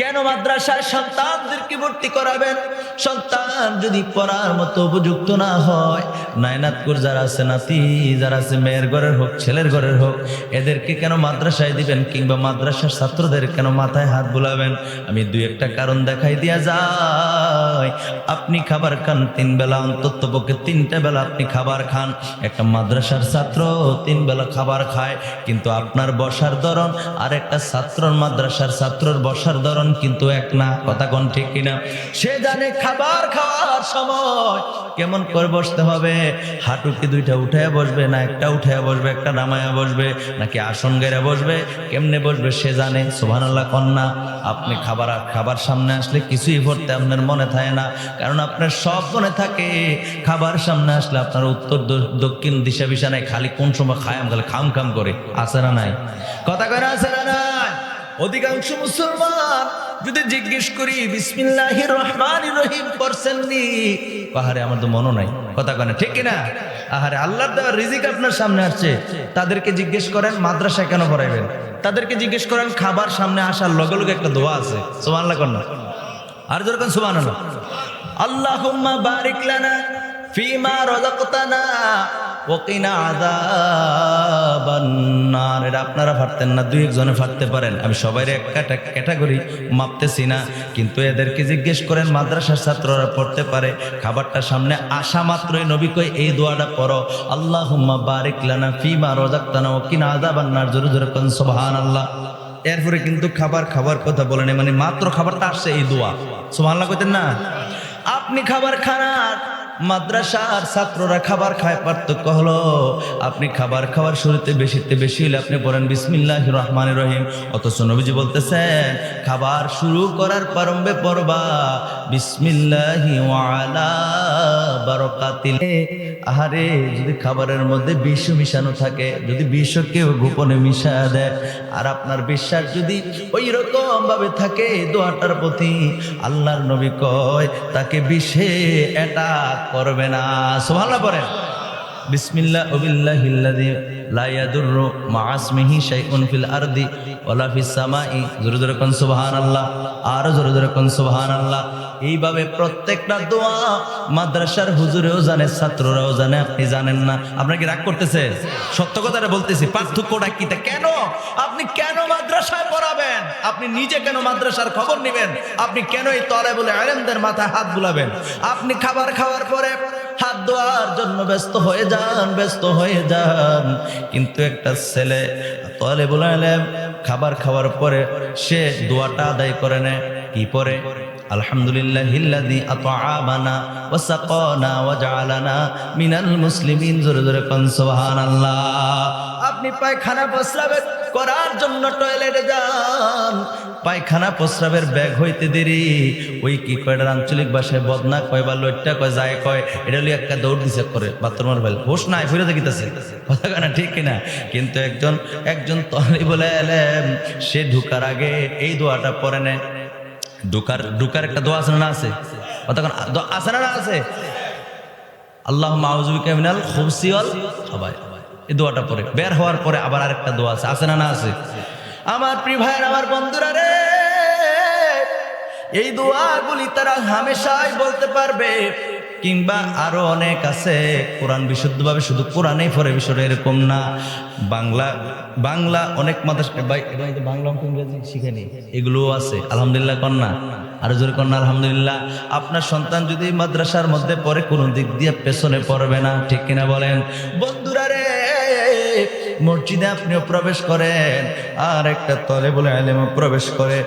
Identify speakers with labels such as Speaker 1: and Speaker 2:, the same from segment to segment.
Speaker 1: কেন মাদ্রাসায় সন্তানদেরকে ভর্তি করাবেন? সন্তান যদি পড়ার মতো উপযুক্ত না হয়, নায়নাতকুর যারা আছে নাতি, যারা আছে মেয়ের ঘরের হোক, ছেলের ঘরের হোক, এদেরকে কেন মাদ্রাসায় দিবেন কিংবা মাদ্রাসার ছাত্রদের কেন মাথায় হাত বোলাবেন? আমি দুই একটা কারণ দেখাই দিয়া আপনি খাবার খান তিন বেলা, অন্তত পক্ষে তিনটা বেলা আপনি খাবার খান। একটা মাদ্রাসার ছাত্র তিন বেলা খাবার খায়, কিন্তু আপনার বসার ধরন আর একটা ছাত্রর মাদ্রাসার ছাত্রর বসার ধরন কিন্তু এক না, কথা কোন ঠিক কিনা? সে জানে খাবার খাওয়ার সময় কেমন করে বসতে হবে? হাঁটু কি দুইটা উঠায় বসবে, না একটা উঠায় বসবে, একটা নামায়া বসবে, নাকি আসন গেড়ে বসবে? কেমনে বসবে সে জানে, সুবহানাল্লাহ, কন্যা। আপনি খাবার খাবার সামনে আসলে কিছুই ভরতে আপনার মনে থাকে না। কারণ আপনার সব মনে থাকে, খাবার সামনে আসলে আপনার উত্তর দক্ষিণ দিশা বিশা নাই খালি কোন সময় খায় খালি খাম খাম করে। আছে না নাই? কথা করে আছে না নাই? অধিকাংশ মুসলমান যদি জিজ্ঞেস করি, বিসমিল্লাহির রহমানির রহিম করছেন নি? পাহাড়ে আমার তো মনও নাই। কথা কয় না, ঠিক কিনা? আহারে, আল্লাহর দেওয়া রিজিক আপনার সামনে আসছে। তাদেরকে জিজ্ঞেস করেন, মাদ্রাসায় কেন পড়াইবেন? তাদেরকে জিজ্ঞেস করেন, খাবার সামনে আসার লগে লগে একটা দোয়া আছে। সুবহানাল্লাহ কন্যা আর যেরকম সুবহানাল্লাহ। আল্লাহুম্মা বারিক লানা ফিমা রাযাকতানা ওকিনা আযাবান নার এটা আপনারা পারতেন না, দুই একজনে পারতে পারেন। আমি সবাই একটা ক্যাটাগরি মাপতেছি না, কিন্তু এদেরকে জিজ্ঞেস করেন, মাদ্রাসার ছাত্ররা পড়তে পারে, খাবারটা সামনে আসা মাত্রই নবী কই এই দোয়াটা পড়ো। আল্লাহুম্মা বারিক লানা ফিমা রাযাকতানা ওকিনা আযাবান নার জোরে জোরে কোন সুবহানাল্লাহ। এরপরে কিন্তু খাবার খাবার কথা বলেন মানে মাত্র খাবারটা আসছে এই দোয়া। সোমাল্লা কইতেন না? আপনি খাবার খানার মাদ্রাসার ছাত্ররা খাবার খায় পার্থক্য হলো, আপনি খাবার খাওয়ার শুরুতে বেশিতে বেশি হলে আপনি বলেন বিসমিল্লাহ রহমান রহিম। অথচ নবীজি বলতেছেন, খাবার শুরু করার প্রারম্ভে পড়বা, বিসমিল্লাহি আহারে, যদি খাবারের মধ্যে বিষ মিশানো থাকে, যদি বিষ কেউ গোপনে মিশা দেয়, আর আপনার বিশ্বাস যদি ওই রকম ভাবে থাকে দোয়াটার প্রতি, আল্লাহর নবী কয়, তাকে বিষে এটা করবে না সোভাল্লা পড়েন। বিসমিল্লাহ ওবিল্লাহিল্লাযী লাইয়াদুর মাসমিহি শাইউন ফিল আরদি এইভাবে প্রত্যেকটা দোয়া মাদ্রাসার আপনি জানেন না। রাগ করতেছে? সত্য কথাটা বলতেছি, পার্থক্যটা কেন? আপনি কেন মাদ্রাসায় পড়াবেন? আপনি নিজে কেন মাদ্রাসার খবর নেবেন? আপনি কেন এই তলে বলে আলেমদের মাথায় হাত বুলাবেন? আপনি খাবার খাওয়ার পরে হাত ধোয়ার জন্য ব্যস্ত হয়ে যান, ব্যস্ত হয়ে যান। কিন্তু একটা ছেলে তলে বলে খাবার খাওয়ার পরে সে দোয়াটা আদায় করে নেয়। কি পরে? আলহামদুলিল্লাহ মিনাল জোরে জোরে কোন আপনি পায়খানা প্রস্রাবের করার জন্য টয়লেটে যান। পায়খানা প্রস্রাবের ব্যাগ হইতে দেরি। ওই কি কয় আঞ্চলিক ভাষায় বদনা কয় বা লইট্টা কয়, যায় কয়, এটা লিয়ে একটা দৌড় দিছে করে বাথরুমের ফেল হোস নাই, ফিরে দেখিতেছে। কথা কেনা ঠিক কিনা? কিন্তু একজন একজন তলি বলে এলেম সে ঢুকার আগে এই দোয়াটা পরে নেয় ঢুকার ঢুকার একটা দোয়া আছে না আছে? দোয়া আছে না না আছে? আল্লাহ মাউজুবিকা মিনাল খুবসিওয়াল সবাই এই দোয়াটা পরে বের হওয়ার পরে আবার আরেকটা দোয়া আছে। আছে না না আছে? আমার প্রিয় ভাইয়ের, আমার বন্ধুরা রে, এই দোয়াগুলি তারা হামেশাই বলতে পারবে। কিংবা আরও অনেক আছে। কোরআন বিশুদ্ধভাবে শুধু কোরআনেই পড়ে, বিষয়টা এরকম না। বাংলা বাংলা অনেক মাদ্রাসা ভাই বাংলা ইংরেজি শিখেনি এগুলোও আছে। আলহামদুলিল্লাহ কন্যা। আর জোরে কন্যা, আলহামদুলিল্লাহ। আপনার সন্তান যদি মাদ্রাসার মধ্যে পড়ে, কোনো দিক দিয়ে পেছনে পড়বে না। ঠিক কিনা বলেন? বন্ধুরা রে মসজিদে আপনিও প্রবেশ করেন, আর একটা তলে বলে আলেমও প্রবেশ করে।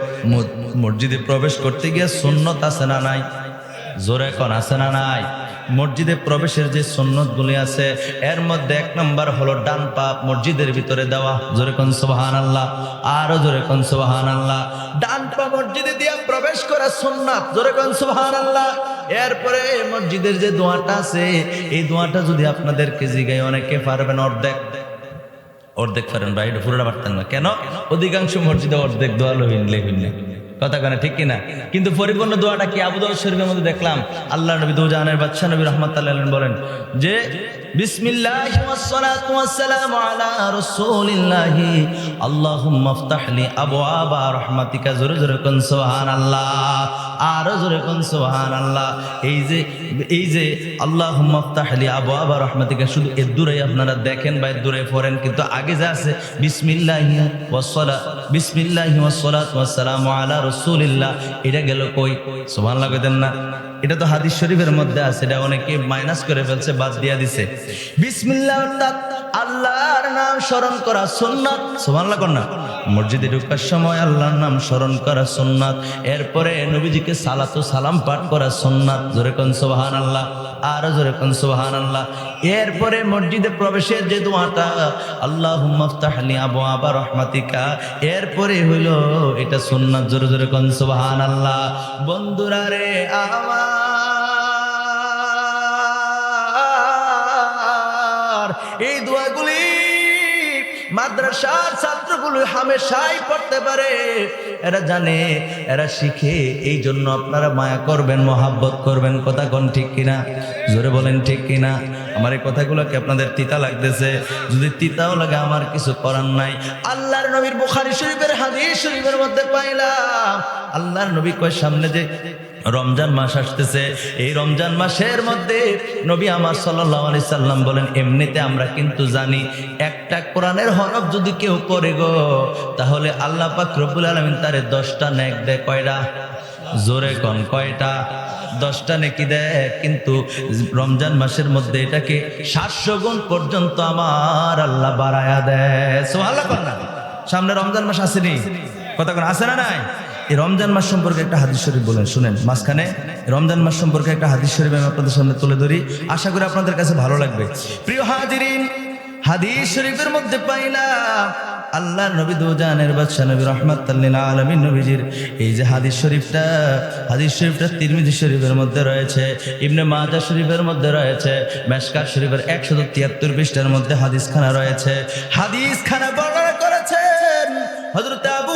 Speaker 1: মসজিদে প্রবেশ করতে গিয়ে সুন্নত আছে না নাই? জোরে এখন আছে না নাই? মসজিদে প্রবেশের যে সুন্নত গুলি আছে, এর মধ্যে এক নম্বর হলো ডান পাপ মসজিদের ভিতরে দেওয়া। জোরে কোন সোহান আল্লাহ আরও জোরে কোন সুবাহান আল্লাহ ডান পা মসজিদে দিয়া প্রবেশ করা সুন্নাত, জোরে কোন সুবাহান আল্লাহ এরপরে মসজিদের যে দোয়াটা আছে, এই দোয়াটা যদি আপনাদেরকে জিগাই অনেকে পারবেন অর্ধেক। অর্ধেক পারেন ভাই এটা পুরোটা পারতেন না। কেন? অধিকাংশ মসজিদে অর্ধেক দোয়া হইন লেখিন কথা কেন ঠিক কিনা? কিন্তু পরিপূর্ণ দোয়াটা কি আবু দাউদ শরীফের মধ্যে দেখলাম? আল্লাহ নবী দৌজাহানের বাদশাহ নবী রহমতুল্লাহ বলেন যে এই যে এই যে শুধু এর আপনারা দেখেন বা এর দূরে পড়েন, কিন্তু আগে যা আছে, বিসমিল্লাহি বিসমিল্লাহি আলা রাসূলিল্লাহ, এটা গেল কই? সোভান লাগতেন না। এটা তো হাদিস শরীফের মধ্যে আছে, এটা অনেকে মাইনাস করে ফেলছে, বাদ দিয়া দিছে। বিসমিল্লাহ আল্লাহর নাম স্মরণ করা সুন্নাত। সুবহানাল্লাহ না। মসজিদে ঢুকার সময় আল্লাহর নাম স্মরণ করা সুন্নাত। এরপরে নবীজিকে সালাতু সালাম পাঠ করা সুন্নাত। জোরে কোন সুবহানাল্লাহ? আর জোরে কোন সুবহানাল্লাহ? এরপরে মসজিদে প্রবেশের যে দোয়াটা, আল্লাহুম্মা ইফতাহলি আবওয়াবা রাহমাতিকা এরপরে হইল এটা সুন্নাত। জোরে জোরে কোন সুবহানাল্লাহ? বন্ধুরা রে আমার এই দোয়াগুলি মাদ্রাসার ছাত্রগুলো হামেশাই পড়তে পারে। এরা জানে, এরা শিখে এই জন্য আপনারা মায়া করবেন, মহাব্বত করবেন। কথা কোন ঠিক কিনা? জোরে বলেন ঠিক কিনা? আমার এই কথাগুলোকে আপনাদের তিতা লাগতেছে? যদি তিতাও লাগে, আমার কিছু করার নাই। আল্লাহর নবীর বুখারী শরীফের হাদিস শরীফের মধ্যে পাইলাম। আল্লাহর নবী কয়, সামনে যে রমজান মাস আসতেছে, এই রমজান মাসের মধ্যে নবী আমার সাল্লাহ আলি সাল্লাম বলেন, এমনিতে আমরা কিন্তু জানি একটা কোরআনের হরফ যদি কেউ করে গো, তাহলে আল্লাহ পাক রব্বুল আলমিন তারে দশটা নেক দেয় কয়টা? জোরে কন, কয়টা? দশটা নেকি দেয়, কিন্তু রমজান মাসের মধ্যে এটাকে সাতশো গুণ পর্যন্ত আমার আল্লাহ বাড়ায়া দেয়। সোহাল্লা কর না। সামনে রমজান মাস আসেনি। কোন আসে না নাই? এই রমজান মাস সম্পর্কে একটা হাদিস শরীফ বলেন, শুনেন। মাঝখানে রমজান মাস সম্পর্কে একটা হাদিস শরীফ আমি আপনাদের সামনে তুলে ধরি। আশা করি আপনাদের কাছে ভালো লাগবে। প্রিয় হাজিরিন, হাদিস শরীফের মধ্যে পাইলাম আল্লাহ নবী দুজানের বাদশাহ নবী রহমাতাল্লিল আলমিন নবীজির এই যে হাদিস শরীফটা হাদিস শরীফটা তিরমিজি শরীফের মধ্যে রয়েছে, ইবনে মাজা শরীফের মধ্যে রয়েছে মেশকার শরীফের একশো তিয়াত্তর পৃষ্ঠার মধ্যে হাদিস খানা রয়েছে। হাদিস খানা বর্ণনা করেছেন আবু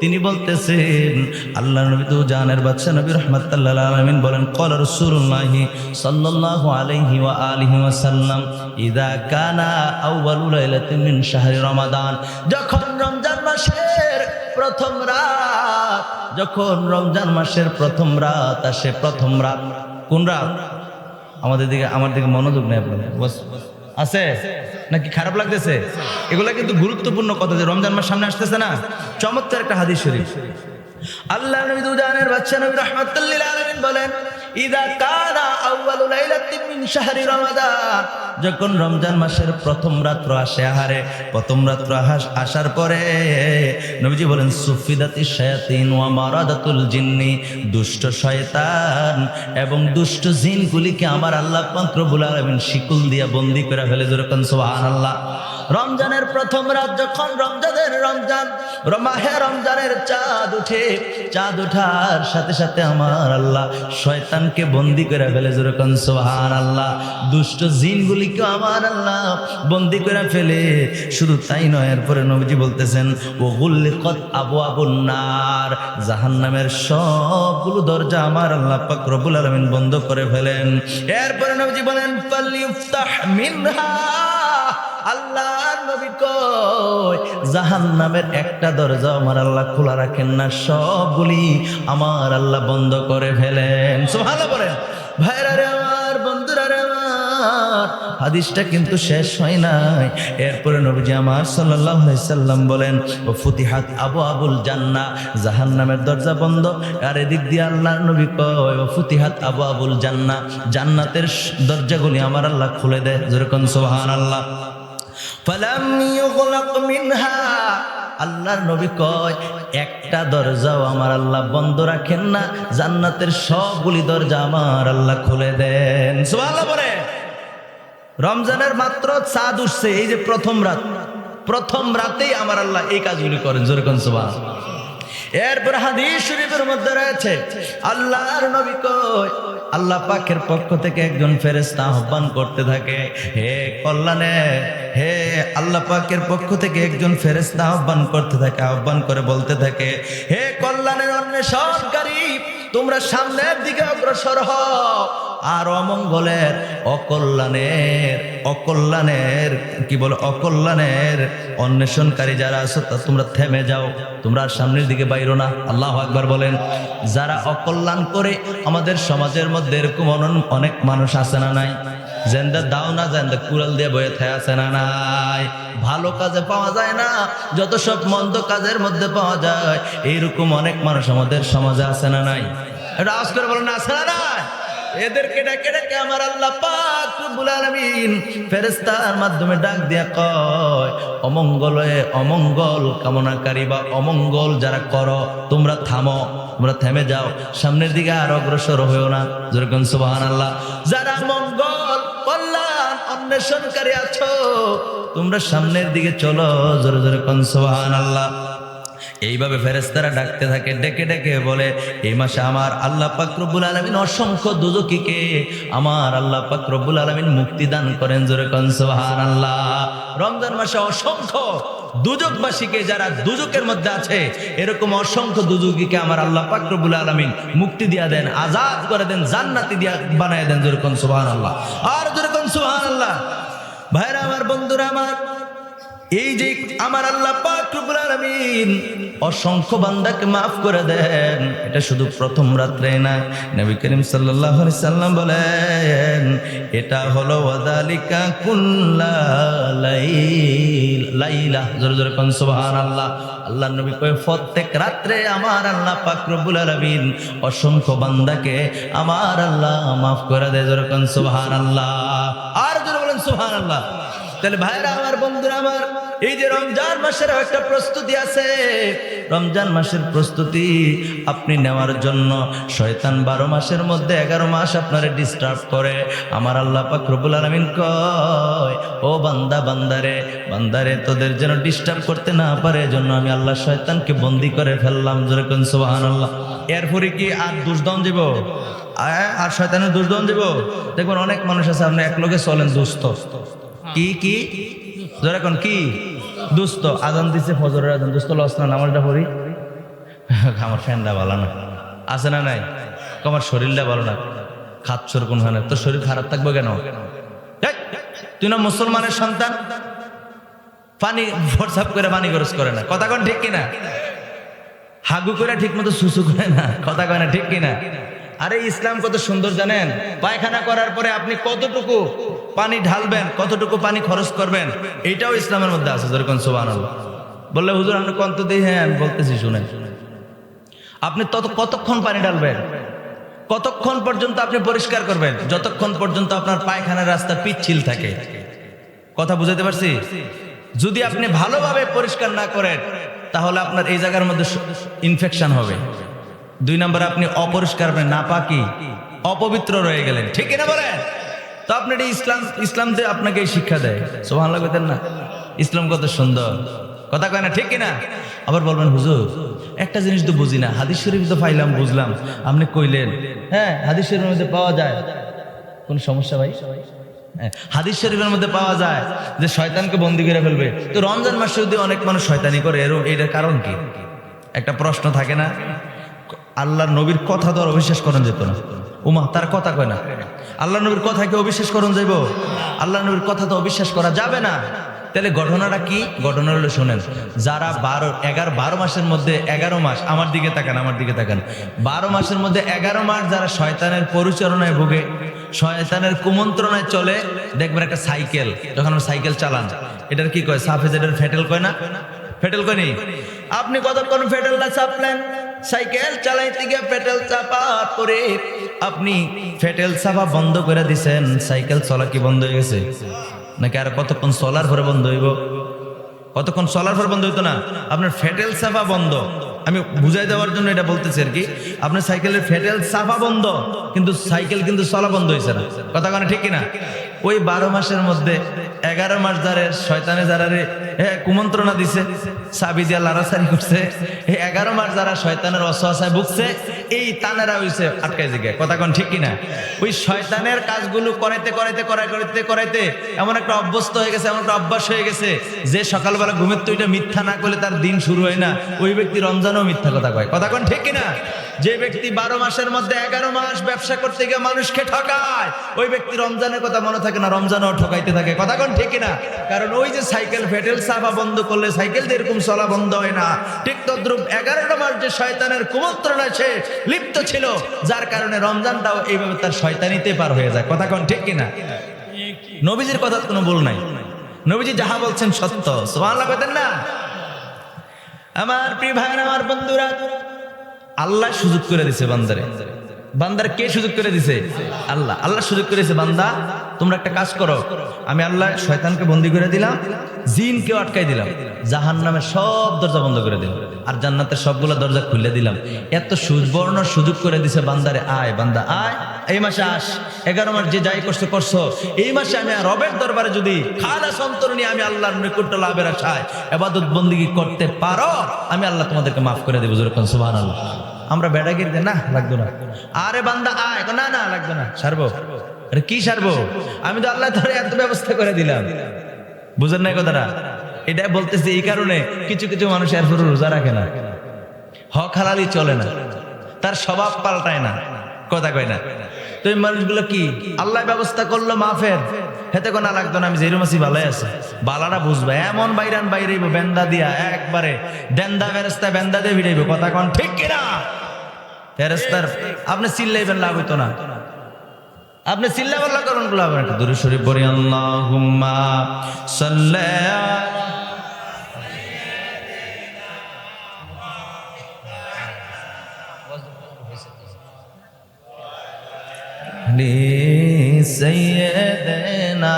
Speaker 1: তিনি বলতেছেন আল্লাহ নবী তো জানের বাদশা নবী রহমাতুল্লাহ আলামিন বলেন ক্বালা রাসূলুল্লাহ সাল্লাল্লাহু আলাইহি ওয়া আলিহি ওয়া সাল্লাম ইযা কানা আউয়ালু লাইলাতিন মিন শাহরি রমাদান। যখন রমজান মাসের প্রথম রাত, যখন রমজান মাসের প্রথম রাত আসে, প্রথম রাত, কোন রাত? আমাদের দিকে, আমার দিকে মনোযোগ নেই আপনাদের। বস- আছে? নাকি খারাপ লাগতেছে? এগুলা কিন্তু গুরুত্বপূর্ণ কথা যে রমজান মাস সামনে আসতেছে না। চমৎকার একটা হাদিস শরীফ। আল্লাহ নবী দুজানের বাচ্চা নবী রহমাতুল্লিল আলামিন বলেন যখন রমজান মাসের প্রথম রাত্র আসে আহারে, প্রথম রাত্র আসার পরে নবীজি বলেন, সুফিদাতি শায়াতিন ওয়া মারাদাতুল জিন্নি, দুষ্ট শয়তান এবং দুষ্ট জিনগুলিকে আমার আল্লাহ পাক রব্বুল আলামিন শিকুল দিয়া বন্দি করে ফেলে যেরকম সুবহানাল্লাহ। রমজানের প্রথম রাত যখন রমজানের রমজান রমাহে রমজানের চাঁদ উঠে, চাঁদ উঠার সাথে সাথে আমার আল্লাহ শয়তানকে বন্দি করে ফেলে যেরকম সোহান আল্লাহ দুষ্ট জিনগুলিকে আমার আল্লাহ বন্দি করে ফেলে। শুধু তাই নয়, এরপরে নবীজি বলতেছেন ও গুল্লি কত আবু আবুন্নার জাহান নামের সবগুলো দরজা আমার আল্লাহ পাক রবুল আলমিন বন্ধ করে ফেলেন। এরপরে নবীজি বলেন পাল্লি মিনহা। আল্লাহ নবী কয় জাহান একটা দরজা আমার আল্লাহ খোলা রাখেন না, সবগুলি আমার আল্লাহ বন্ধ করে ফেলেন। ভালো বলেন, ভাইরা রে আমার, বন্ধুরা রে হাদিসটা কিন্তু শেষ হয় নাই। এরপরে নবীজি আমার সাল্লাল্লাহু আলাইহি সাল্লাম বলেন, ও ফুতিহাত আবু আবুল জান্না জাহান নামের দরজা বন্ধ। আর এদিক দিয়ে আল্লাহ নবী কয়, ও ফুতিহাত আবু আবুল জান্না জান্নাতের দরজাগুলি আমার আল্লাহ খুলে দেয় যেরকম সুবহানাল্লাহ। ফালাম মিনহা। আল্লাহর নবী কয়, একটা দরজাও আমার আল্লাহ বন্ধ রাখেন না, জান্নাতের সবগুলি দরজা আমার আল্লাহ খুলে দেন। রমজানের মাত্র চাঁদ উঠছে, এই যে প্রথম রাত। প্রথম রাতেই আমার আল্লাহ এই কাজগুলি করেন যেরকম সুবহান। এরপর হাদিস শরীফের মধ্যে রয়েছে, আল্লাহর নবী কয় আল্লাহ পাকের পক্ষ থেকে একজন ফেরেস্তা আহ্বান করতে থাকে, হে কল্যাণে, হে আল্লাহ পাকের পক্ষ থেকে একজন ফেরেস্তা আহ্বান করতে থাকে, আহ্বান করে বলতে থাকে, হে কল্যাণের অন্বেষণকারী, তোমরা সামনের দিকে অগ্রসর হও আর অমঙ্গলের, অকল্যাণের অকল্যাণের, কি বলে, অকল্যাণের অন্বেষণকারী যারা আছো, তা তোমরা থেমে যাও, তোমরা সামনের দিকে বাইরো না। আল্লাহ আকবার বলেন, যারা অকল্যাণ করে আমাদের সমাজের মধ্যে এরকম অনেক মানুষ আছে না নাই? জেন্দা দাও না জেন্দা কুড়াল দিয়ে বয়ে থাকে আছে না নাই? ভালো কাজে পাওয়া যায় না, যত সব মন্দ কাজের মধ্যে পাওয়া যায় এইরকম অনেক মানুষ আমাদের সমাজে আছে না নাই? এটা আওয়াজ করে বলেন, আছে না নাই? এদেরকে ডেকে ডেকে আমার আল্লাহ পাক রব্বুল আলামিন ফেরেশতার মাধ্যমে ডাক দিয়া কয়, অমঙ্গলে অমঙ্গল, কামনাকারী বা অমঙ্গল যারা করো, তোমরা থামো, তোমরা থেমে যাও, সামনের দিকে আর অগ্রসর হয়েও না। যেরকম সুবহানাল্লাহ। যারা মঙ্গল, কল্যাণ, অন্বেষণকারী আছো, তোমরা সামনের দিকে চলো, জোরে জোরে কোন, সুবহানাল্লাহ। এইভাবে ফেরেস্তারা ডাকতে থাকে, ডেকে ডেকে বলে এই মাসে আমার আল্লাহ পাকরবুল আলমিন অসংখ্য দুজকিকে আমার আল্লাহ পাকরবুল আলমিন মুক্তি দান করেন জোরে কনসবাহান আল্লাহ রমজান মাসে অসংখ্য দুজকবাসীকে যারা দুজকের মধ্যে আছে, এরকম অসংখ্য দুজকিকে আমার আল্লাহ পাকরবুল আলমিন মুক্তি দিয়া দেন, আজাদ করে দেন, জান্নাতি দিয়া বানায় দেন, জোরে কনসবাহান আল্লাহ আর জোরে কনসবাহান আল্লাহ ভাইরা, আমার বন্ধুরা, আমার এই যে আমার আল্লাহ অসংখ্য বান্দাকে মাফ করে দেন, এটা শুধু প্রথম রাত্রে না। নবী করিম সাল্লাম বলেন, এটা হলো ওয়াদালিকা কুল্লা লাইল জোরে জোরে কোন, সুবহানাল্লাহ। আল্লাহ নবী কয়, প্রত্যেক রাত্রে আমার আল্লাহ পাক রব্বুল আলামিন অসংখ্য বান্দাকে আমার আল্লাহ মাফ করে দেয় জোরে কোন, সুবহানাল্লাহ। আর জোরে বলেন, সুবহানাল্লাহ। তাহলে ভাইরা আমার, বন্ধুরা আমার, এই যে রমজান মাসের একটা প্রস্তুতি আছে। রমজান মাসের প্রস্তুতি আপনি নেওয়ার জন্য শয়তান বারো মাসের মধ্যে এগারো মাস আপনারে ডিস্টার্ব করে। আমার আল্লাহ পাক রব্বুল আলামিন কয়, ও বান্দা, বান্দারে বান্দারে, তোদের যেন ডিস্টার্ব করতে না পারে জন্য আমি আল্লাহ শয়তানকে বন্দি করে ফেললাম। যেরকম সুবহানাল্লাহ। এরপরে কি আর দুষ্দম দিব? আর শয়তানের দুষ্দম দিব? দেখবেন অনেক মানুষ আছে, আপনি এক লোকে চলেন, দুস্থ। কি কি? জোরে কোন, কি? দুস্থ আজান দিছে ফজরের আজান। দুস্থ লস না, নামাজটা পড়ি? আমার ফ্যানটা ভালো না। আছে না নাই? আমার শরীরটা ভালো না। খাচ্ছর কোন হানে তোর শরীর খারাপ থাকবে কেন? তুই না মুসলমানের সন্তান? পানি, হোয়াটসঅ্যাপ করে পানি খরচ করে না। কথা কোন ঠিক কিনা? হাগু করে ঠিক মতো সুসু করে না। কথা কয় না ঠিক কিনা? আরে ইসলাম কত সুন্দর জানেন? পায়খানা করার পরে আপনি কতটুকু পানি ঢালবেন, কতটুকু পানি খরচ করবেন, এটাও ইসলামের মধ্যে আছে যেরকম সোবান বললে, হুজুর, আপনি কন্ত দিই হ্যাঁ আমি বলতেছি, শুনেন। আপনি তত, কতক্ষণ পানি ঢালবেন? কতক্ষণ পর্যন্ত আপনি পরিষ্কার করবেন? যতক্ষণ পর্যন্ত আপনার পায়খানার রাস্তা পিচ্ছিল থাকে। কথা বুঝাতে পারছি? যদি আপনি ভালোভাবে পরিষ্কার না করেন, তাহলে আপনার এই জায়গার মধ্যে ইনফেকশন হবে। দুই নম্বর আপনি অপরিষ্কার হবে না পাকি অপবিত্র রয়ে গেলেন। ঠিক না বলেন? তো আপনি এটা ইসলাম ইসলাম দিয়ে আপনাকে শিক্ষা দেয় সোহান লাগবেন না ইসলাম কত সুন্দর। কথা কয় না ঠিক কিনা? আবার বলবেন হুজুর একটা জিনিস তো বুঝি না হাদিস শরীফ তো পাইলাম বুঝলাম আপনি কইলেন। হ্যাঁ হাদিস শরীফের মধ্যে পাওয়া যায়। কোন সমস্যা ভাই? হ্যাঁ, হাদিস শরীফের মধ্যে পাওয়া যায় যে শয়তানকে বন্দি করে ফেলবে। তো রমজান মাসে যদি অনেক মানুষ শয়তানি করে এরকম এটার কারণ কি? একটা প্রশ্ন থাকে না? আল্লাহর নবীর কথা তো আর অবিশ্বাস করেন যেত না। উমা, তার কথা কয় না। আল্লাহ নবীর কথা কথাকে অবিশ্বাস করুন যাইব? আল্লাহ নবীর কথা তো অবিশ্বাস করা যাবে না। তাহলে ঘটনাটা কি? ঘটনা হলো শোনেন, যারা বারো, এগারো, বারো মাসের মধ্যে এগারো মাস, আমার দিকে তাকান, আমার দিকে তাকান। বারো মাসের মধ্যে এগারো মাস যারা শয়তানের পরিচালনায় ভোগে, শয়তানের কুমন্ত্রণায় চলে, দেখবেন একটা সাইকেল, যখন আমরা সাইকেল চালান, এটার কি কয়? সাফেজ এটার ফেটেল কয় না? ফেটেল কয় নি? আপনি কতক্ষণ ফেটেলটা চাপলেন? সাইকেল চালাইতে গিয়ে ফেটেল চাপা পরে আপনি ফেটেল চাপা বন্ধ করে দিছেন, সাইকেল চলা কি বন্ধ হয়ে গেছে? নাকি আর কতক্ষণ চলার পরে বন্ধ হইব? কতক্ষণ চলার পর বন্ধ হইতো না? আপনার ফেটেল সাফা বন্ধ। আমি বুঝাই দেওয়ার জন্য এটা বলতেছি আর কি। আপনার সাইকেলের ফেটেল সাফা বন্ধ, কিন্তু সাইকেল কিন্তু চলা বন্ধ হয়েছে না। কথা কেন ঠিক কিনা? ওই বারো মাসের মধ্যে এগারো মাস ধরে শয়তানে যারা রে কুমন্ত্রণা দিছে সাবি দিয়া লাড়াছাড়ি করছে এগারো মাস যারা শয়তানের অসহায় ভুগছে, এই তানেরা হইছে আটকাই জিগে কথা কোন ঠিক কিনা? ওই শয়তানের কাজগুলো করাইতে করাইতে করাই করাইতে করাইতে এমন একটা অভ্যস্ত হয়ে গেছে, এমন একটা অভ্যাস হয়ে গেছে যে সকালবেলা ঘুমের তো মিথ্যা না করলে তার দিন শুরু হয় না। ওই ব্যক্তি রমজানও মিথ্যা কথা কয়। কথা কোন ঠিক কিনা? যে ব্যক্তি বারো মাসের মধ্যে এগারো মাস ব্যবসা করতে গিয়ে মানুষকে ঠকায়, ওই ব্যক্তি রমজানের কথা মনে থাকে না, রমজানও ঠকাইতে থাকে। কথা কোন ঠিক না কারণ ওই যে সাইকেল ফেটেল, সাফা বন্ধ করলে সাইকেল দিয়ে এরকম চলা বন্ধ হয় না। ঠিক তদ্রুপ এগারোটা মাস যে শয়তানের কুমন্ত্রণা সে লিপ্ত ছিল, যার কারণে রমজানটাও এইভাবে তার শয়তানিতে পার হয়ে যায়। কথা কোন ঠিক কিনা? নবীজির কথা কোনো ভুল নাই। নবীজি যাহা বলছেন সত্য। সোহান না? আমার প্রিয় ভাই আমার বন্ধুরা আল্লাহ সুযোগ করে দিছে বান্দারে। বান্দার কে সুযোগ করে দিছে? আল্লাহ। আল্লাহ সুযোগ করে দিছে, বান্দা, তোমরা একটা কাজ করো। আমি আল্লাহ শয়তানকে বন্দি করে দিলাম, জিনকেও আটকাই দিলাম জাহান নামে সব দরজা বন্ধ করে দিলাম, আর জান্নাতের সবগুলো দরজা খুলে দিলাম। এত সুবর্ণ সুযোগ করে দিছে বান্দারে, আয় বান্দা, আয়। এই মাসে আস, এগারো মাস যে যাই করছ করছ, এই মাসে আমি আর রবের দরবারে যদি খালা সন্তর নিয়ে আমি আল্লাহর নিকট লাভের আশায় এবাদত বন্দিগি করতে পারো, আমি আল্লাহ তোমাদেরকে মাফ করে দেবো যেরকম সুবাহ আল্লাহ আমরা বেড়াগির না, লাগতো না। আরে বান্দা, আয়। না না লাগবে না। সারবো। আরে কি সারবো? আমি তো আল্লাহ ধরে এত ব্যবস্থা করে দিলাম। বুঝেন নাই কথাটা? এটা বলতেছি এই কারণে কিছু কিছু মানুষ এরপর রোজা রাখে না। হক হালালি চলে না। তার স্বভাব পাল্টায় না। কথা কয় না। তো এই মানুষগুলো কি? আল্লাহ ব্যবস্থা করল মাফের। হেতে কোনা লাগতো না, আমি যেরকম আছি, ভালোই আছে। বালারা বুঝবে, এমন বাইরান বাইরেইব, বেন্দা দিয়া, একবারে। দেন্দা ফেরেস্তা বেন্দা দিয়ে ভিড়াইব, কথা কন ঠিক কিনা? ফেরেস্তার আপনি চিল্লাইবেন, লাভ হইতো না। আপনি চিল্লা বল্লা করুন, লাভ একটা দূরে শরীফ পড়ি আল্লাহুম্মা سيدنا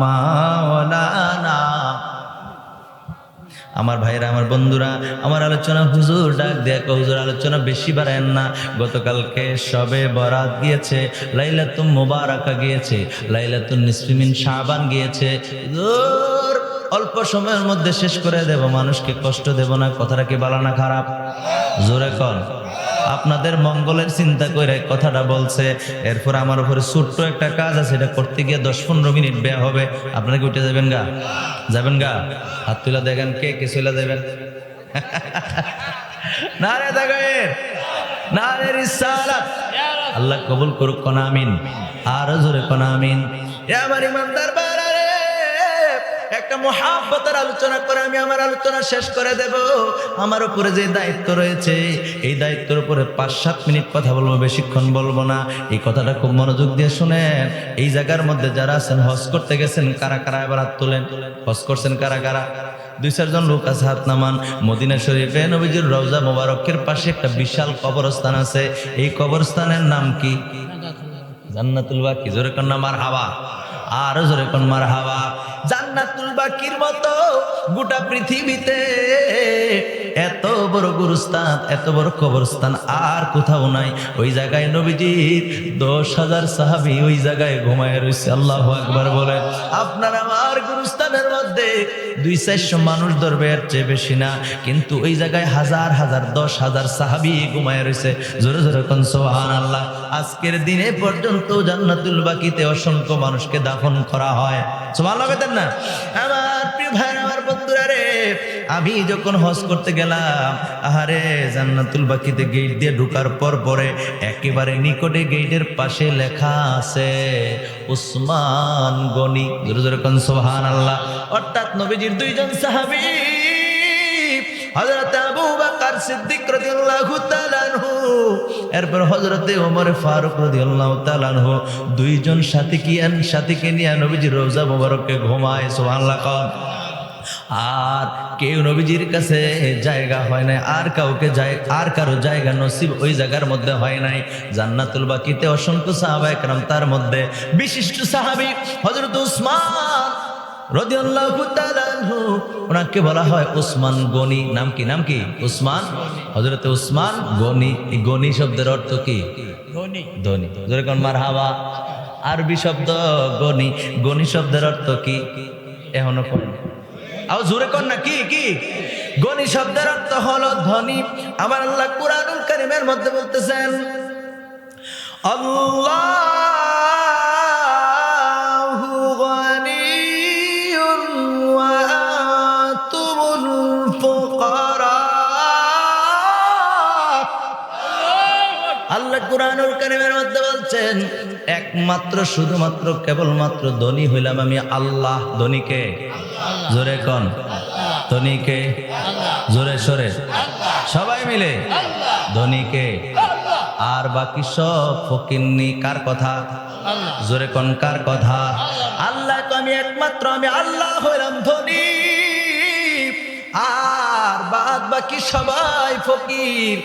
Speaker 1: مولانا আমার ভাইরা আমার বন্ধুরা আমার আলোচনা হুজুর ডাক দেখো হুজুর আলোচনা বেশি বাড়ায়েন না গতকালকে সবে বরাত গিয়েছে লাইলাতুম মুবারাকা গিয়েছে লাইলাতুন নিসফিমিন শাবান গিয়েছে হুজুর, অল্প সময়ের মধ্যে শেষ করে দেব মানুষকে কষ্ট দেব না কথাটা কি ভালো না খারাপ জোরে কর আপনাদের মঙ্গলের চিন্তা করে কথাটা বলছে, এরপর আমার উপরে ছোট্ট একটা কাজ আছে, এটা করতে গিয়ে দশ পনেরো মিনিট ব্যয় হবে। আপনারা কি উঠে যাবেন গা? যাবেন গা? হাত তুলে দেখেন কে কে চলে যাবেন। না রে দেখেন না রে রিসালাত। আল্লাহ কবুল করুক, কোন আমিন। আর জোরে কোন আমিন। এ আমার ইমানদার রে একটা মহাব্বতের আলোচনা করে আমি আমার আলোচনা শেষ করে দেব। আমার উপরে যে দায়িত্ব রয়েছে, এই দায়িত্বের উপরে পাঁচ, সাত মিনিট কথা বলব, বেশিক্ষণ বলব না। এই কথাটা খুব মনোযোগ দিয়ে শুনেন। এই জায়গার মধ্যে যারা আছেন, হজ করতে গেছেন, কারা কারা এবার হাত তোলেন? হজ করছেন কারা কারা? দুই, চারজন লোক আছে হাত নামান। মদিনা শরীফে নবীজির রওজা মোবারকের পাশে একটা বিশাল কবরস্থান আছে। এই কবরস্থানের নাম কি? জান্নাতুল বাকি। জোরে কন্যা মার হাওয়া আর জোরে কোন মার হাওয়া জান্নাতুল বাকির মতো গোটা পৃথিবীতে। এত বড় গুরুস্থান, এত বড় কবরস্থান আর কোথাও নাই। ওই জায়গায় নবীজির দশ হাজার সাহাবি ওই জায়গায় ঘুমায় রয়েছে। আল্লাহ আকবার বলে আপনার আমার গুরুস্থানের মধ্যে দুই চারশো মানুষ ধরবে, এর চেয়ে বেশি না। কিন্তু ওই জায়গায় হাজার হাজার, দশ হাজার সাহাবি ঘুমায় রয়েছে। জোরে জোরে কোন সোহান আল্লাহ আজকের দিনে পর্যন্ত জান্নাতুল বাকিতে অসংখ্য মানুষকে দাফন করা হয়। সোমান লাগাতেন না? আমার প্রিয় ভাই আমার বন্ধুরা রে, আমি যখন হজ করতে গেলাম, আহারে, জান্নাতুল বাকিতে গেট দিয়ে ঢুকার পর পরে একেবারে নিকটে গেটের পাশে লেখা আছে, উসমান গনি। জোরে জোরে সোহান আল্লাহ অর্থাৎ নবীজির দুইজন সাহাবী হযরত আবু বকর সিদ্দিক রাদিয়াল্লাহু তাআলা আনহু, এরপর হযরতে ওমর ফারুক রাদিয়াল্লাহু তাআলা আনহু, দুইজন সাথীকে আন, সাথীকে নিয়ে নবীজির রওজা মোবারকে ঘুমায়, সুবহানাল্লাহ কন। আর কেউ নবীজির কাছে জায়গা হয় নাই, আর কাউকে যায়, আর কারও জায়গা নসিব ওই জায়গার মধ্যে হয় নাই। জান্নাতুল বাকিতে অসংখ্য সাহাবা একরাম তার মধ্যে বিশিষ্ট সাহাবী হযরত উসমান ওনাকে বলা হয় উসমান গনি। নাম কি নাম কি? উসমান হযরতে উসমান গনি। এই গনি শব্দের অর্থ কি? ধনী। যেরকম মারহাবা। আরবি শব্দ গনি। গনি শব্দের অর্থ কি? এখনও কোন আও জোরে কর না কি কি? গনি শব্দের অর্থ হলো ধনী। আমার আল্লাহ কুরআনুল কারীমের মধ্যে বলতেছেন আল্লাহু একমাত্র, শুধুমাত্র, কেবলমাত্র ধনী হইলাম আমি আল্লাহ। ধনীকে জোরে কন। ধনীকে জোরে সরে। সবাই মিলে? ধনীকে আর বাকি সব ফকিন্নি কার কথা? জোরে কন, কার কথা? আল্লাহ আমি একমাত্র, আমি আল্লাহ হইলাম ধনী। আর বাদ বাকি সবাই ফকির।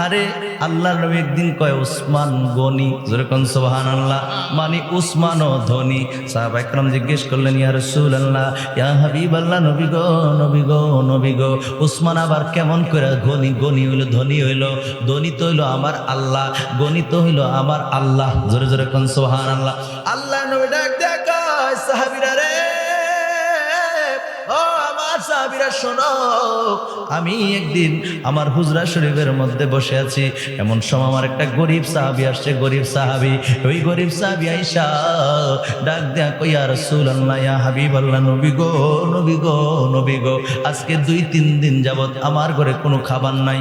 Speaker 1: আরে আল্লাহ নবী একদিন কয় উসমান গনি। যেরকম সোহান আল্লাহ মানে উসমান ও ধনী। সাহাব একরাম জিজ্ঞেস করলেন, ইয়া রাসূলুল্লাহ, ইয়া হাবিব আল্লাহ নবী গো নবী গো নবী গো। উসমান আবার কেমন করে গনি গনি হইল, ধনী হইল। ধনী তো হইল আমার আল্লাহ গণিত হইল আমার আল্লাহ। জোরে জোরে কোন সোহান আল্লাহ আল্লাহ সাহাবীরা শোনো, আমি একদিন আমার হুজরা শরীফের মধ্যে বসে আছি। এমন সময় আমার একটা গরিব সাহাবি আসছে, গরিব সাহাবি। ওই গরিব সাহাবি আইসা ডাক দেয়া কইয়া রসুল আল্লাহ হাবি বললা নবী গো নবী গো নবী গো, আজকে দুই তিন দিন যাবৎ আমার ঘরে কোনো খাবার নাই।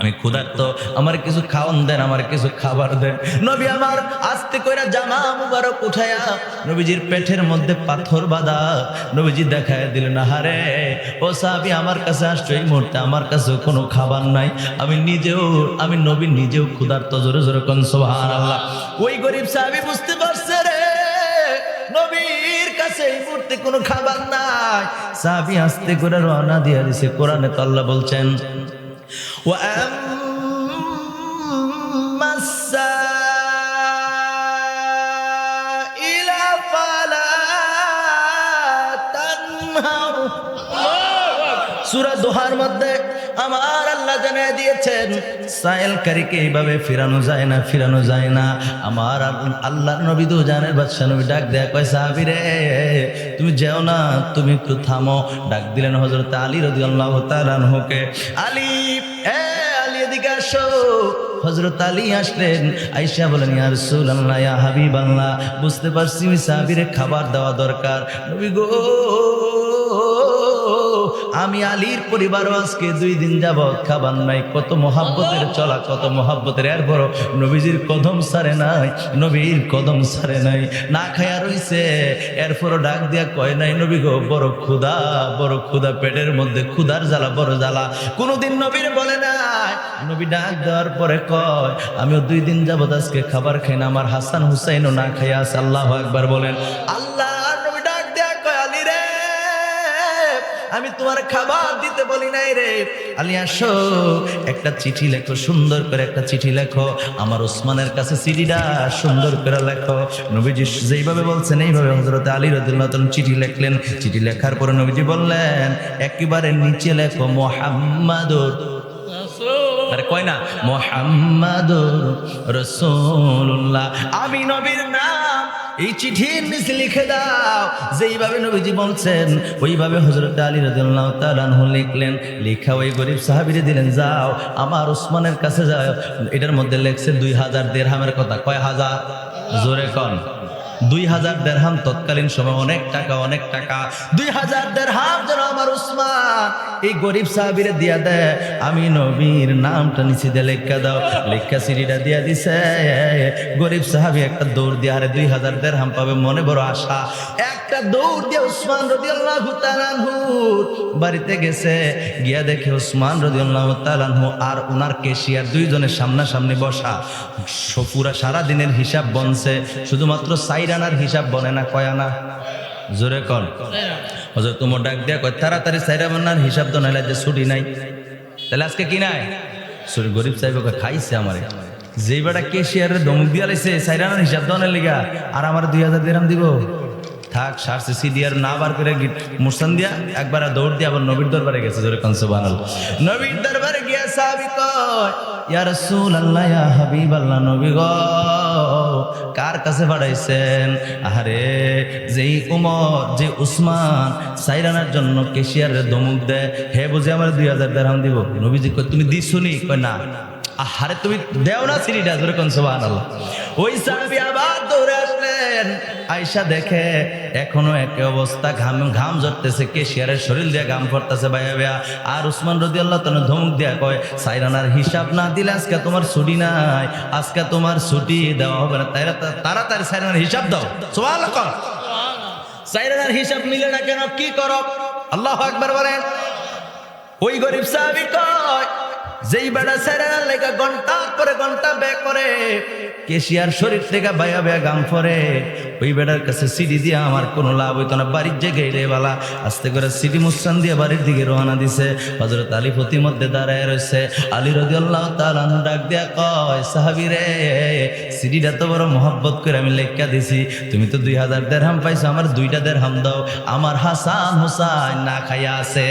Speaker 1: আমি ক্ষুধার্ত, আমার কিছু খাওয়ান দেন, আমার কিছু খাবার দেন। নবী আমার আস্তে কইরা জামা মুবারক উঠায়া নবীজির পেটের মধ্যে পাথর বাঁধা, নবীজি দেখায় দিলেন হারে ও সাহাবি, আমার কাছে আসছো এই মুহূর্তে, আমার কাছে কোনো খাবার নাই। আমি নিজেও, আমি নবী নিজেও ক্ষুধার্ত, জোরে জোরে কোন সোহান আল্লাহ ওই গরিব সাহাবি বুঝতে পারছে রে, নবীর কাছে এই মুহূর্তে কোনো খাবার নাই। সাহাবি আস্তে করে রওনা দিয়ে দিছে, কোরআনে তো আল্লাহ বলছেন وأما সুরা দোহার মধ্যে আমার আল্লাহ জানিয়ে দিয়েছেন সায়েলকারীকে এইভাবে ফিরানো যায় না, ফিরানো যায় না। আমার আল্লাহ নবী দু জানে বাদশাহ নবী ডাক দেয়া কয়, সাহাবি রে, তুমি যেও না, তুমি একটু থামো। ডাক দিলেন হজরত আলী রদি আল্লাহ তালানহুকে আলী, এ আলী এদিকে আসো। হজরত আলী আসলেন আইসা বলেন, ইয়া রাসূলুল্লাহ, ইয়া হাবিবাল্লাহ, বুঝতে পারছি সাহাবীরে খাবার দেওয়া দরকার। নবী গো আমি আলীর পরিবারও আজকে দুই দিন যাব খাবার নাই। কত মহাব্বতের চলা, কত মহাব্বতের এর বড়। নবীজির কদম সারে নাই, নবীর কদম সারে নাই। না খায়া রইছে, এরপরও ডাক দিয়া কয় নাই, নবী গো, বড় ক্ষুধা বড় ক্ষুধা, পেটের মধ্যে ক্ষুধার জ্বালা, বড় জ্বালা। কোনোদিন নবীর বলে নাই। নবী ডাক দেওয়ার পরে কয়, আমিও দুই দিন যাবৎ আজকে খাবার খাই না, আমার হাসান হুসাইনও না খাইয়া আল্লাহ একবার বলেন, আল্লাহ আমি তোমার খাবার দিতে বলি নাই রে। আলী, আসো, একটা চিঠি লেখো, সুন্দর করে একটা চিঠি লেখো। আমার ওসমানের কাছে চিঠিটা সুন্দর করে লেখো। নবীজি যেইভাবে বলছেন, এইভাবে হজরত আলী রদুল্লাহ চিঠি লেখলেন। চিঠি লেখার পরে নবীজি বললেন, একেবারে নিচে লেখো, মোহাম্মদুর আরে কয় না, মোহাম্মদুর রসুল্লাহ আমি নবীর নাম এই চিঠির নিচে লিখে দাও, যেইভাবে নবীজি বলছেন, ওইভাবে হজরত আলী রদুল্লাহ তাআলা আনহু লিখলেন, লেখা ওই গরিব সাহাবিরে দিলেন, যাও, আমার ওসমানের কাছে যাও। এটার মধ্যে লেখছে দুই হাজার দেড় হামের কথা। কয় হাজার? জোরে কন। দুই হাজার দেড়হাম তৎকালীন সময় অনেক টাকা অনেক টাকা। দুই হাজার দেড়হাম যেন আমার উসমান, এই গরিব সাহাবিরে দিয়া দেয় আমি নবীর নামটা নিচে দিয়ে লেখা দাও। লেখা সিঁড়িটা দিয়া দিছে। গরিব সাহাবি একটা দৌড় দিয়ে, আরে দুই হাজার দেড়হাম পাবে মনে বড় আশা। একটা দৌড় দিয়ে উসমান রদিয়াল্লাহু তাআলাহু বাড়িতে গেছে। গিয়া দেখে উসমান রদিয়াল্লাহু তাআলাহু আর ওনার কেশিয়ার দুইজনের সামনাসামনি বসা। পুরা সারা দিনের হিসাব বনছে। শুধুমাত্র সাইরানার হিসাব বনে না কয়ানা জোরে কন। হজর তোমার ডাক দিয়া কয়, তাড়াতাড়ি সাইরা বন্যার হিসাব তো নাইলে যে ছুটি নাই। তাহলে আজকে কি নাই? সুর, গরিব সাহেব ওকে খাইছে আমারে। যেই বেটা কেশিয়ারের ধমক দিয়া লাইছে সাইরানার হিসাব দনের লিগা, আর আমার দুই হাজার দিরাম দিব। থাক, সারছে সিডিয়ার না বার করে মুসান দিয়া, একবার দৌড় দিয়ে আবার নবীর দরবারে গেছে, জোরে কনসবান নবীর দরবারে গিয়া সাহাবি কয়, ইয়া কার কাছে পাঠাইছেন? আরে যেই উমর, যে উসমান সাইরানার জন্য কেশিয়ারের ধমুক দেয়, হে বুঝে আমার দুই হাজার দেড়হাম দিব? নবীজি কয়, তুমি দিছুনি? কয়, না। আহারে, তুমি দেও না সিঁড়িটা কোন সোহান ওই সাহাবি আবার দৌড়ে আসলেন। আয়সা দেখে এখনও একই অবস্থা, ঘাম ঘাম ঝরতেছে, কেশিয়ারের শরীর দিয়ে ঘাম পড়তেছে ভাইয়া ভাইয়া। আর উসমান রদি আল্লাহ তালা ধমক দিয়া কয়, সাইরানার হিসাব না দিলে আজকে তোমার ছুটি নাই, আজকে তোমার ছুটি দেওয়া হবে না। তারা তাড়াতাড়ি সাইরানার হিসাব দাও। সোহান সাইরানার হিসাব মিলে না কেন, কি করো? আল্লাহ একবার বলেন। ওই গরিব সাহাবি কয় যেই বেড়া সেরার লেগা ঘণ্টা করে ঘণ্টা বে করে, কেশিয়ার শরীর থেকে বায়া বায়া গাম পরে ওই বেড়ার কাছে সিডি দিয়ে আমার কোনো লাভ হইতো না, বাড়ির যে গেলে বালা, আস্তে করে সিডি মুসান দিয়ে বাড়ির দিকে রওনা দিছে। হজরত আলী প্রতি মধ্যে দাঁড়ায় রয়েছে আলী রদি আল্লাহ তালান ডাক দিয়া কয়, সাহাবি রে, সিডিটা তো বড় মহব্বত করে আমি লেখা দিছি। তুমি তো দুই হাজার দেড়হাম পাইছো, আমার দুইটা দেড়হাম দাও। আমার হাসান হোসাইন না খাইয়া আছে।